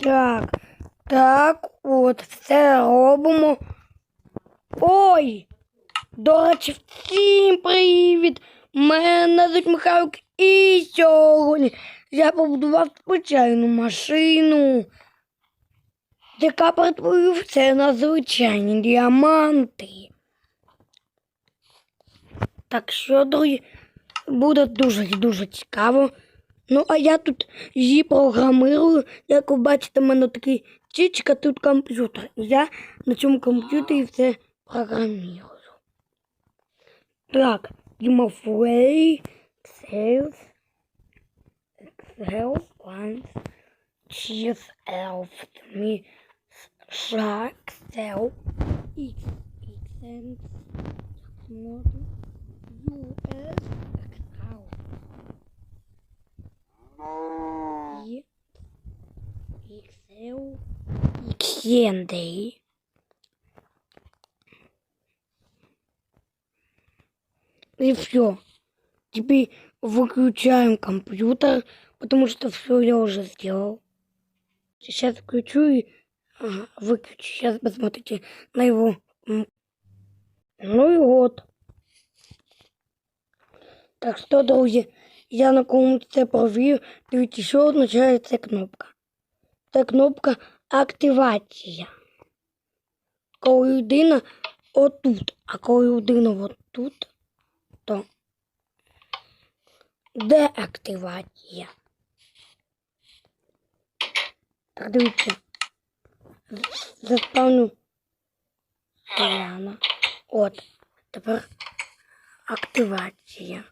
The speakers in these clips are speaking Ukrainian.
Так, так, от, все робимо. Ой! До речі, всім привіт! Мене звуть Михайлик і сьогодні я побудував звичайну машину, яка перетворює все на звичайні діаманти. Так що, друзі, буде дуже дуже цікаво. Ну, а я тут її програмирую. Як ви бачите, в мене такий чичка, тут комп'ютер. Я на цьому комп'ютері все програмірую. Так, Dimofrey, Sales, Excel, Once, Cheese, Elf, Me, Shark, Cell, X, Xsense, Model, US, Xenday. И все. Теперь выключаем компьютер, потому что все я уже сделал. Сейчас включу и ага, выключу. Сейчас посмотрите на его. м. Ну и вот. Так що, друзі, я на комусь це провів. Дивіться, що означає ця кнопка. Це кнопка активація. Коли людина отут, а коли людина отут, то деактивація. Так, дивіться. З- Заспавню От. Тепер активація.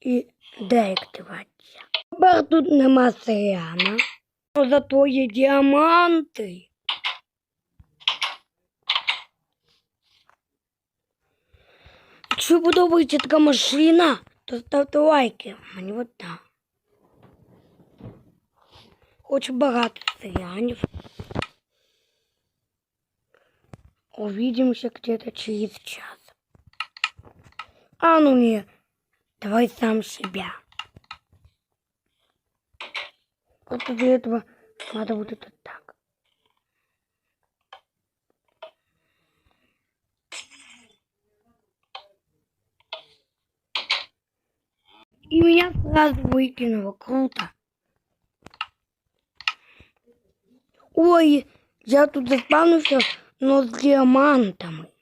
І деактивація. Тепер тут нема селяна. Зато є діаманти. Якщо подобається така машина, то ставте лайки. Мені одна. Хочу багато селянів. Увидимся где-то через час. А ну не, давай сам себя. Вот для этого надо вот это так. И меня сразу выкинуло. Круто. Ой, я тут заспавнився, но с диамантами.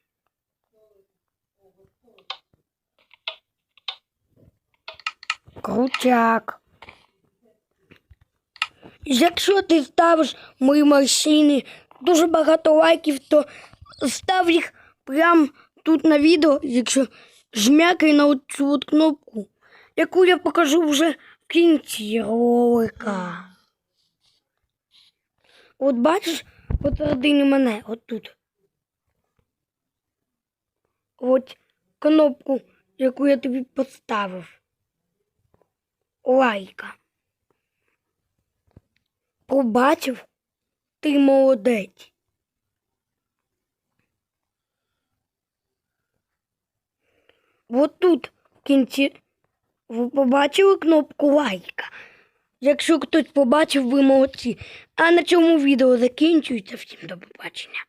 Крутяк. Якщо ти ставиш мої машини дуже багато лайків, то став їх прямо тут на відео, якщо жмякай на цю от кнопку, яку я покажу вже в кінці ролика. От бачиш, посередині мене, от тут. От кнопку, яку я тобі поставив. Лайка. Побачив? Ти молодець. От тут в кінці ви побачили кнопку лайка. Якщо хтось побачив, ви молодці. А на цьому відео закінчується. Всім до побачення.